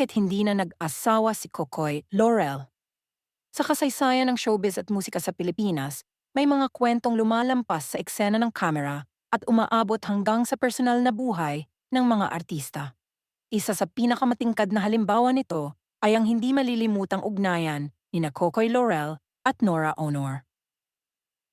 bakit hindi na nag-asawa si Kokoy Laurel. Sa kasaysayan ng showbiz at musika sa Pilipinas, may mga kwentong lumalampas sa eksena ng kamera at umaabot hanggang sa personal na buhay ng mga artista. Isa sa pinakamatingkad na halimbawa nito ay ang hindi malilimutang ugnayan ni na Kokoy Laurel at Nora Honor.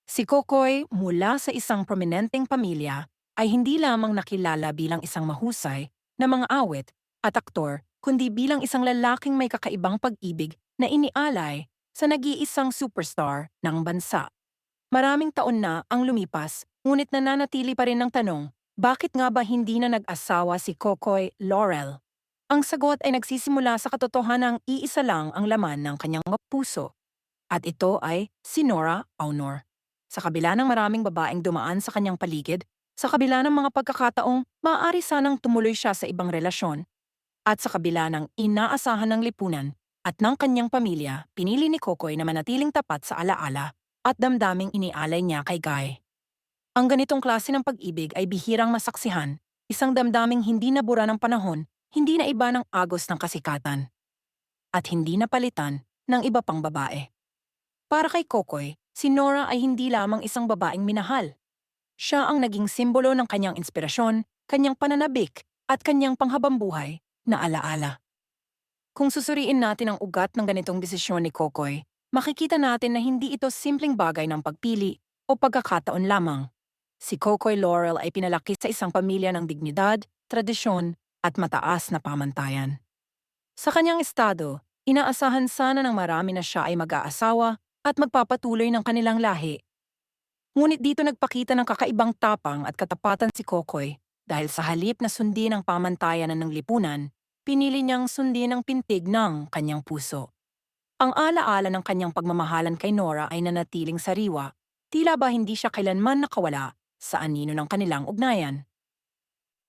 Si Kokoy mula sa isang prominenteng pamilya ay hindi lamang nakilala bilang isang mahusay na mga awit at aktor kundi bilang isang lalaking may kakaibang pag-ibig na inialay sa nag-iisang superstar ng bansa. Maraming taon na ang lumipas, ngunit nananatili pa rin ang tanong, bakit nga ba hindi na nag-asawa si Kokoy Laurel? Ang sagot ay nagsisimula sa katotohanang iisa lang ang laman ng kanyang puso. At ito ay si Nora Aunor. Sa kabila ng maraming babaeng dumaan sa kanyang paligid, sa kabila ng mga pagkakataong maaari sanang tumuloy siya sa ibang relasyon, at sa kabila ng inaasahan ng lipunan at ng kanyang pamilya, pinili ni Kokoy na manatiling tapat sa alaala at damdaming inialay niya kay Guy. Ang ganitong klase ng pag-ibig ay bihirang masaksihan, isang damdaming hindi nabura ng panahon, hindi na iba ng agos ng kasikatan, at hindi napalitan ng iba pang babae. Para kay Kokoy, si Nora ay hindi lamang isang babaeng minahal. Siya ang naging simbolo ng kanyang inspirasyon, kanyang pananabik, at kanyang panghabambuhay na alaala. Kung susuriin natin ang ugat ng ganitong desisyon ni Kokoy, makikita natin na hindi ito simpleng bagay ng pagpili o pagkakataon lamang. Si Kokoy Laurel ay pinalaki sa isang pamilya ng dignidad, tradisyon, at mataas na pamantayan. Sa kanyang estado, inaasahan sana ng marami na siya ay mag-aasawa at magpapatuloy ng kanilang lahi. Ngunit dito nagpakita ng kakaibang tapang at katapatan si Kokoy dahil sa halip na sundin ang pamantayan ng lipunan, pinili niyang sundin ang pintig ng kanyang puso. Ang alaala ng kanyang pagmamahalan kay Nora ay nanatiling sariwa, tila ba hindi siya kailanman nakawala sa anino ng kanilang ugnayan.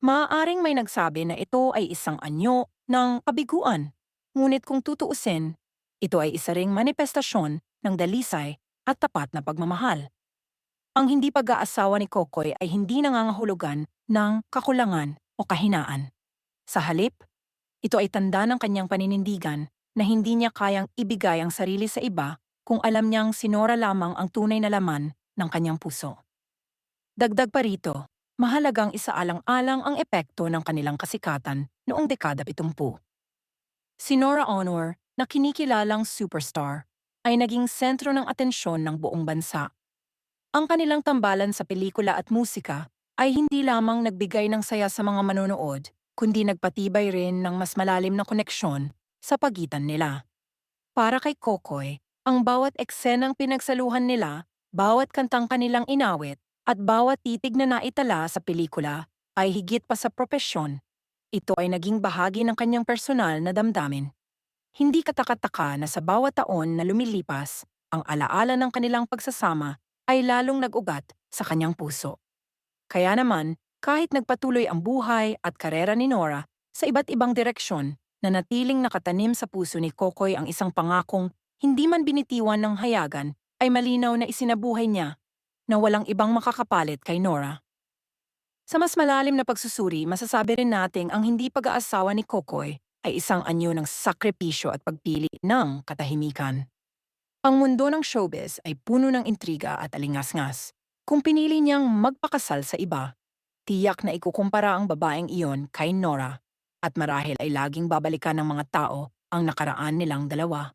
Maaaring may nagsabi na ito ay isang anyo ng kabiguan, ngunit kung tutuusin, ito ay isa ring manifestasyon ng dalisay at tapat na pagmamahal. Ang hindi pag-aasawa ni Kokoy ay hindi nangangahulugan ng kakulangan o kahinaan. Sa halip, ito ay tanda ng kanyang paninindigan na hindi niya kayang ibigay ang sarili sa iba kung alam niyang sinora lamang ang tunay na laman ng kanyang puso. Dagdag pa rito, mahalagang isaalang-alang ang epekto ng kanilang kasikatan noong dekada 70. Si Nora Honor, na kinikilalang superstar, ay naging sentro ng atensyon ng buong bansa. Ang kanilang tambalan sa pelikula at musika ay hindi lamang nagbigay ng saya sa mga manonood, kundi nagpatibay rin ng mas malalim na koneksyon sa pagitan nila. Para kay Kokoy, ang bawat eksenang pinagsaluhan nila, bawat kantang kanilang inawit, at bawat titig na naitala sa pelikula ay higit pa sa propesyon. Ito ay naging bahagi ng kanyang personal na damdamin. Hindi katakataka na sa bawat taon na lumilipas, ang alaala ng kanilang pagsasama ay lalong nag-ugat sa kanyang puso. Kaya naman, kahit nagpatuloy ang buhay at karera ni Nora sa iba't ibang direksyon, na natiling nakatanim sa puso ni Kokoy ang isang pangakong hindi man binitiwan ng hayagan ay malinaw na isinabuhay niya na walang ibang makakapalit kay Nora. Sa mas malalim na pagsusuri, masasabi rin nating ang hindi pag-aasawa ni Kokoy ay isang anyo ng sakripisyo at pagpili ng katahimikan. Ang mundo ng showbiz ay puno ng intriga at alingas-ngas. Kung pinili niyang magpakasal sa iba, Tiyak na ikukumpara ang babaeng iyon kay Nora at marahil ay laging babalikan ng mga tao ang nakaraan nilang dalawa.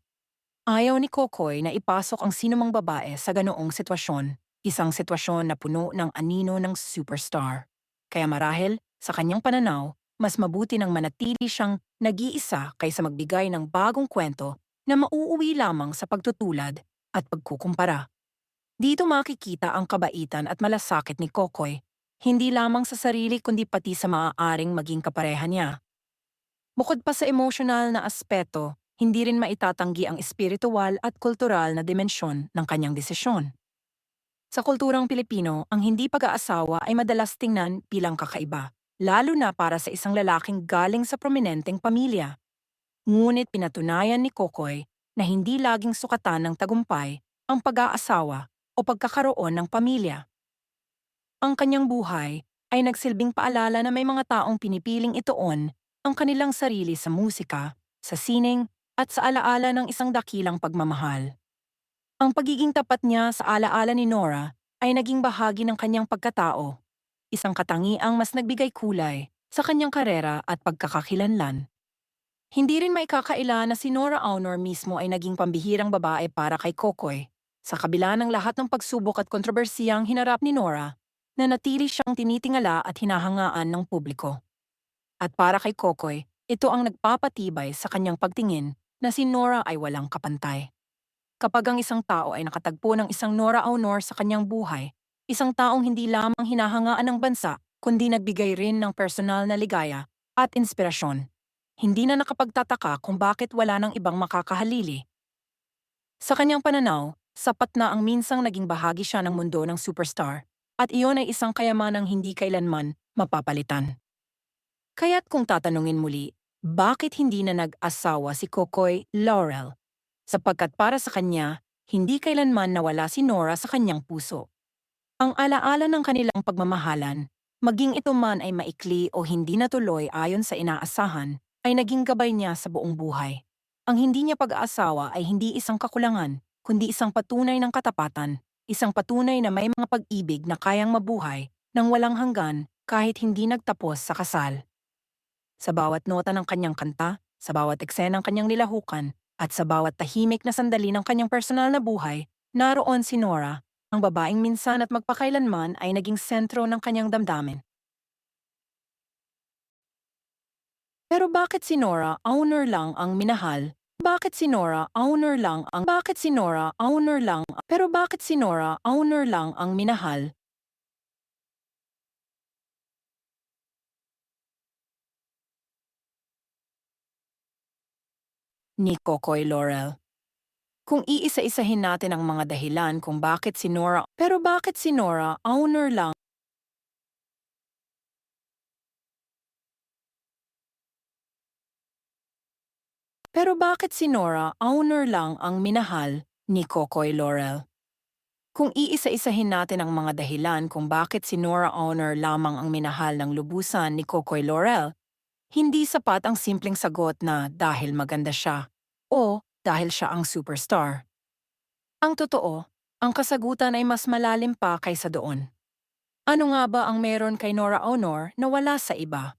Ayaw ni Kokoy na ipasok ang sinumang babae sa ganoong sitwasyon, isang sitwasyon na puno ng anino ng superstar. Kaya marahil, sa kanyang pananaw, mas mabuti nang manatili siyang nag-iisa kaysa magbigay ng bagong kwento na mauuwi lamang sa pagtutulad at pagkukumpara. Dito makikita ang kabaitan at malasakit ni Kokoy hindi lamang sa sarili kundi pati sa maaaring maging kapareha niya. Bukod pa sa emotional na aspeto, hindi rin maitatanggi ang espiritual at kultural na dimensyon ng kanyang desisyon. Sa kulturang Pilipino, ang hindi pag-aasawa ay madalas tingnan bilang kakaiba, lalo na para sa isang lalaking galing sa prominenteng pamilya. Ngunit pinatunayan ni Kokoy na hindi laging sukatan ng tagumpay ang pag-aasawa o pagkakaroon ng pamilya. Ang kanyang buhay ay nagsilbing paalala na may mga taong pinipiling ituon ang kanilang sarili sa musika, sa sining, at sa alaala ng isang dakilang pagmamahal. Ang pagiging tapat niya sa alaala ni Nora ay naging bahagi ng kanyang pagkatao, isang katangiang mas nagbigay kulay sa kanyang karera at pagkakakilanlan. Hindi rin maikakaila na si Nora Aunor mismo ay naging pambihirang babae para kay Kokoy. Sa kabila ng lahat ng pagsubok at kontrobersiyang hinarap ni Nora, na natili siyang tinitingala at hinahangaan ng publiko. At para kay Kokoy, ito ang nagpapatibay sa kanyang pagtingin na si Nora ay walang kapantay. Kapag ang isang tao ay nakatagpo ng isang Nora Aunor sa kanyang buhay, isang taong hindi lamang hinahangaan ng bansa, kundi nagbigay rin ng personal na ligaya at inspirasyon. Hindi na nakapagtataka kung bakit wala ng ibang makakahalili. Sa kanyang pananaw, sapat na ang minsang naging bahagi siya ng mundo ng superstar, at iyon ay isang kayamanang hindi kailanman mapapalitan. Kaya't kung tatanungin muli, bakit hindi na nag-asawa si Kokoy Laurel? Sapagkat para sa kanya, hindi kailanman nawala si Nora sa kanyang puso. Ang alaala ng kanilang pagmamahalan, maging ito man ay maikli o hindi natuloy ayon sa inaasahan, ay naging gabay niya sa buong buhay. Ang hindi niya pag-aasawa ay hindi isang kakulangan, kundi isang patunay ng katapatan, isang patunay na may mga pag-ibig na kayang mabuhay nang walang hanggan kahit hindi nagtapos sa kasal. Sa bawat nota ng kanyang kanta, sa bawat eksena ng kanyang nilahukan, at sa bawat tahimik na sandali ng kanyang personal na buhay, naroon si Nora, ang babaeng minsan at magpakailanman ay naging sentro ng kanyang damdamin. Pero bakit si Nora owner lang ang minahal? Bakit si Nora owner lang ang Bakit si Nora owner lang Pero bakit si Nora owner lang ang minahal? Ni Kokoy Laurel. Kung iisa-isahin natin ang mga dahilan kung bakit si Nora, pero bakit si Nora owner lang Pero bakit si Nora owner lang ang minahal ni Kokoy Laurel? Kung iisa-isahin natin ang mga dahilan kung bakit si Nora Owner lamang ang minahal ng lubusan ni Kokoy Laurel, hindi sapat ang simpleng sagot na dahil maganda siya o dahil siya ang superstar. Ang totoo, ang kasagutan ay mas malalim pa kaysa doon. Ano nga ba ang meron kay Nora Honor na wala sa iba?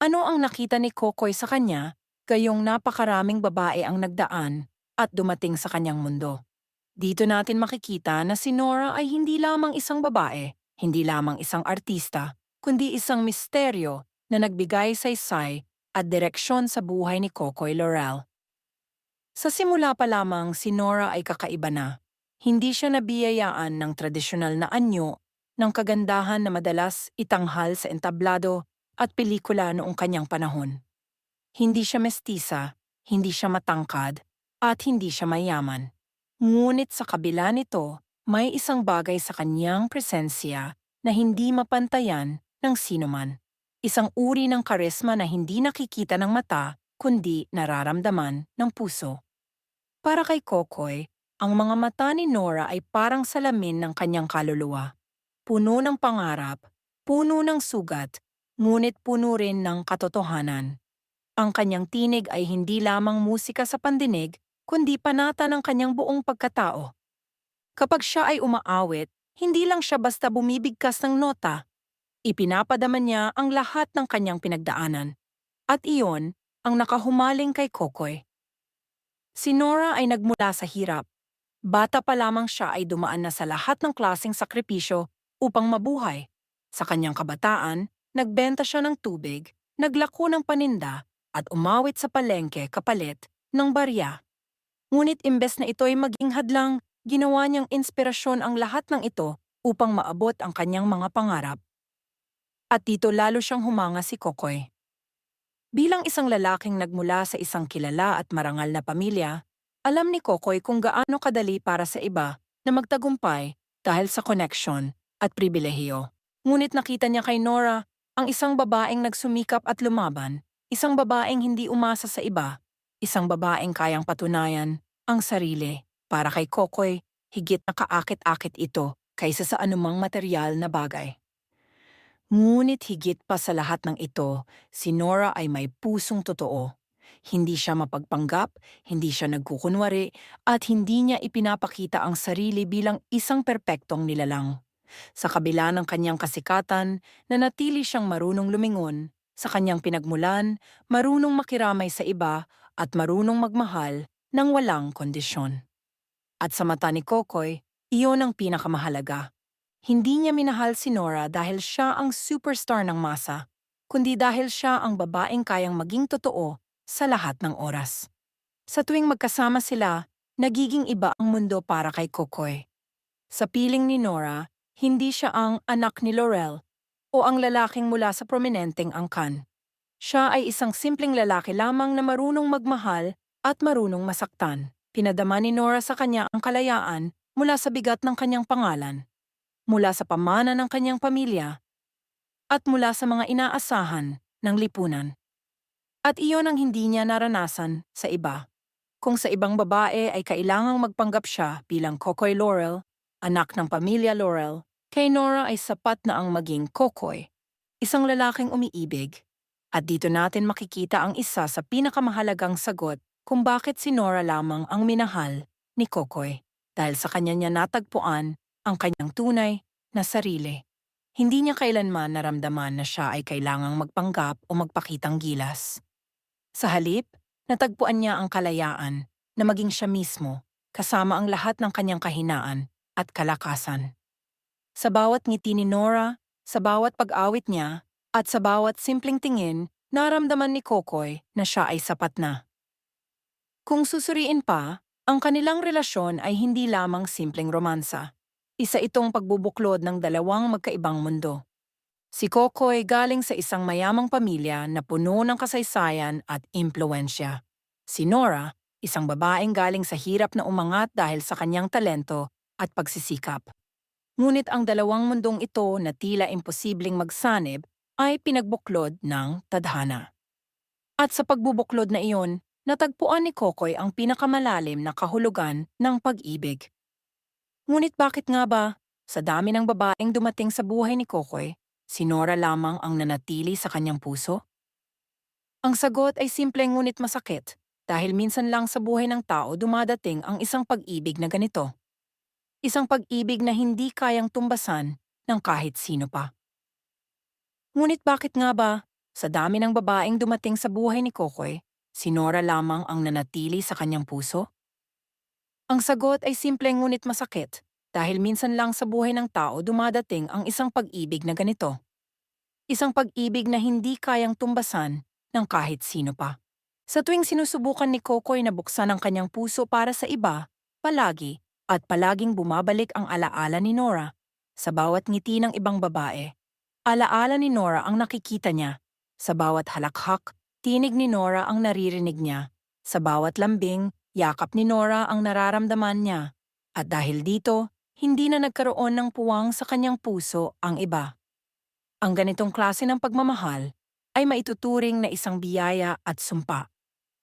Ano ang nakita ni Kokoy sa kanya gayong napakaraming babae ang nagdaan at dumating sa kanyang mundo? Dito natin makikita na si Nora ay hindi lamang isang babae, hindi lamang isang artista, kundi isang misteryo na nagbigay saysay at direksyon sa buhay ni Kokoy Laurel. Sa simula pa lamang, si Nora ay kakaiba na. Hindi siya nabiyayaan ng tradisyonal na anyo ng kagandahan na madalas itanghal sa entablado at pelikula noong kanyang panahon. Hindi siya mestisa, hindi siya matangkad, at hindi siya mayaman. Ngunit sa kabila nito, may isang bagay sa kanyang presensya na hindi mapantayan ng sinuman. Isang uri ng karisma na hindi nakikita ng mata kundi nararamdaman ng puso. Para kay Kokoy, ang mga mata ni Nora ay parang salamin ng kanyang kaluluwa. Puno ng pangarap, puno ng sugat, ngunit puno rin ng katotohanan. Ang kanyang tinig ay hindi lamang musika sa pandinig, kundi panata ng kanyang buong pagkatao. Kapag siya ay umaawit, hindi lang siya basta bumibigkas ng nota. Ipinapadama niya ang lahat ng kanyang pinagdaanan. At iyon ang nakahumaling kay Kokoy. Si Nora ay nagmula sa hirap. Bata pa lamang siya ay dumaan na sa lahat ng klaseng sakripisyo upang mabuhay. Sa kanyang kabataan, nagbenta siya ng tubig, naglako ng paninda, at umawit sa palengke kapalit ng barya. Ngunit imbes na ito ay maging hadlang, ginawa niyang inspirasyon ang lahat ng ito upang maabot ang kanyang mga pangarap. At dito lalo siyang humanga si Kokoy. Bilang isang lalaking nagmula sa isang kilala at marangal na pamilya, alam ni Kokoy kung gaano kadali para sa iba na magtagumpay dahil sa connection at pribilehiyo. Ngunit nakita niya kay Nora ang isang babaeng nagsumikap at lumaban, isang babaeng hindi umasa sa iba, isang babaeng kayang patunayan ang sarili. Para kay Kokoy, higit na kaakit-akit ito kaysa sa anumang material na bagay. Ngunit higit pa sa lahat ng ito, si Nora ay may pusong totoo. Hindi siya mapagpanggap, hindi siya nagkukunwari, at hindi niya ipinapakita ang sarili bilang isang perpektong nilalang. Sa kabila ng kanyang kasikatan, nanatili siyang marunong lumingon. Sa kanyang pinagmulan, marunong makiramay sa iba at marunong magmahal ng walang kondisyon. At sa mata ni Kokoy, iyon ang pinakamahalaga. Hindi niya minahal si Nora dahil siya ang superstar ng masa, kundi dahil siya ang babaeng kayang maging totoo sa lahat ng oras. Sa tuwing magkasama sila, nagiging iba ang mundo para kay Kokoy. Sa piling ni Nora, hindi siya ang anak ni Laurel o ang lalaking mula sa prominenteng angkan. Siya ay isang simpleng lalaki lamang na marunong magmahal at marunong masaktan. Pinadama ni Nora sa kanya ang kalayaan mula sa bigat ng kanyang pangalan, mula sa pamana ng kanyang pamilya, at mula sa mga inaasahan ng lipunan. At iyon ang hindi niya naranasan sa iba. Kung sa ibang babae ay kailangang magpanggap siya bilang Kokoy Laurel, anak ng pamilya Laurel, kay Nora ay sapat na ang maging Kokoy, isang lalaking umiibig. At dito natin makikita ang isa sa pinakamahalagang sagot kung bakit si Nora lamang ang minahal ni Kokoy. Dahil sa kanya niya natagpuan ang kanyang tunay na sarili. Hindi niya kailanman naramdaman na siya ay kailangang magpanggap o magpakitang gilas. Sa halip, natagpuan niya ang kalayaan na maging siya mismo, kasama ang lahat ng kanyang kahinaan at kalakasan. Sa bawat ngiti ni Nora, sa bawat pag-awit niya, at sa bawat simpleng tingin, naramdaman ni Kokoy na siya ay sapat na. Kung susuriin pa, ang kanilang relasyon ay hindi lamang simpleng romansa. Isa itong pagbubuklod ng dalawang magkaibang mundo. Si Kokoy galing sa isang mayamang pamilya na puno ng kasaysayan at impluensya. Si Nora, isang babaeng galing sa hirap na umangat dahil sa kanyang talento at pagsisikap. Ngunit ang dalawang mundong ito na tila imposibleng magsanib ay pinagbuklod ng tadhana. At sa pagbubuklod na iyon, natagpuan ni Kokoy ang pinakamalalim na kahulugan ng pag-ibig. Ngunit bakit nga ba, sa dami ng babaeng dumating sa buhay ni Kokoy, si Nora lamang ang nanatili sa kanyang puso? Ang sagot ay simple ngunit masakit dahil minsan lang sa buhay ng tao dumadating ang isang pag-ibig na ganito. Isang pag-ibig na hindi kayang tumbasan ng kahit sino pa. Ngunit bakit nga ba, sa dami ng babaeng dumating sa buhay ni Kokoy, si Nora lamang ang nanatili sa kanyang puso? Ang sagot ay simple ngunit masakit dahil minsan lang sa buhay ng tao dumadating ang isang pag-ibig na ganito. Isang pag-ibig na hindi kayang tumbasan ng kahit sino pa. Sa tuwing sinusubukan ni Kokoy na buksan ang kanyang puso para sa iba, palagi at palaging bumabalik ang alaala ni Nora sa bawat ngiti ng ibang babae. Alaala ni Nora ang nakikita niya. Sa bawat halakhak, tinig ni Nora ang naririnig niya. Sa bawat lambing, yakap ni Nora ang nararamdaman niya. At dahil dito, hindi na nagkaroon ng puwang sa kanyang puso ang iba. Ang ganitong klase ng pagmamahal ay maituturing na isang biyaya at sumpa.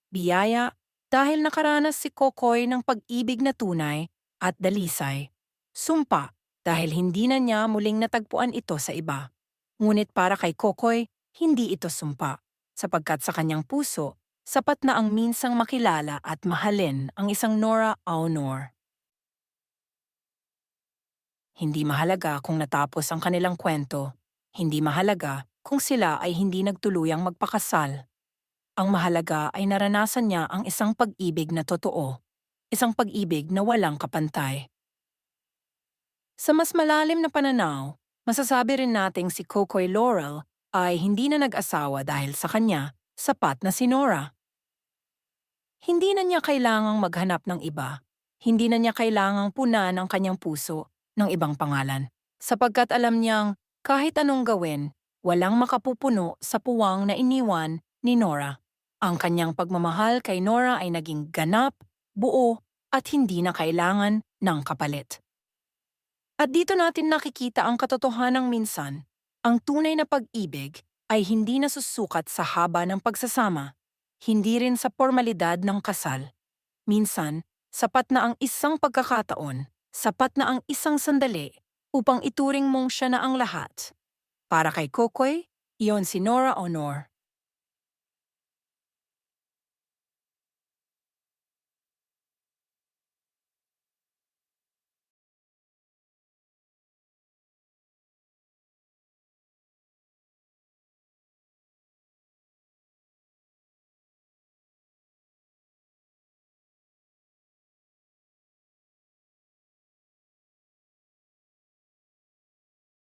Biyaya dahil nakaranas si Kokoy ng pag-ibig na tunay at dalisay. Sumpa dahil hindi na niya muling natagpuan ito sa iba. Ngunit para kay Kokoy, hindi ito sumpa, sapagkat sa kanyang puso, sapat na ang minsang makilala at mahalin ang isang Nora Aunor. Hindi mahalaga kung natapos ang kanilang kwento. Hindi mahalaga kung sila ay hindi nagtuluyang magpakasal. Ang mahalaga ay naranasan niya ang isang pag-ibig na totoo. Isang pag-ibig na walang kapantay. Sa mas malalim na pananaw, Masasabi rin nating si Kokoy Laurel ay hindi na nag-asawa dahil sa kanya, sapat na si Nora. Hindi na niya kailangang maghanap ng iba. Hindi na niya kailangang punan ang kanyang puso ng ibang pangalan. Sapagkat alam niyang kahit anong gawin, walang makapupuno sa puwang na iniwan ni Nora. Ang kanyang pagmamahal kay Nora ay naging ganap, buo, at hindi na kailangan ng kapalit. At dito natin nakikita ang katotohanang minsan, ang tunay na pag-ibig ay hindi nasusukat sa haba ng pagsasama, hindi rin sa formalidad ng kasal. Minsan, sapat na ang isang pagkakataon, sapat na ang isang sandali upang ituring mong siya na ang lahat. Para kay Kokoy, iyon si Nora Honor.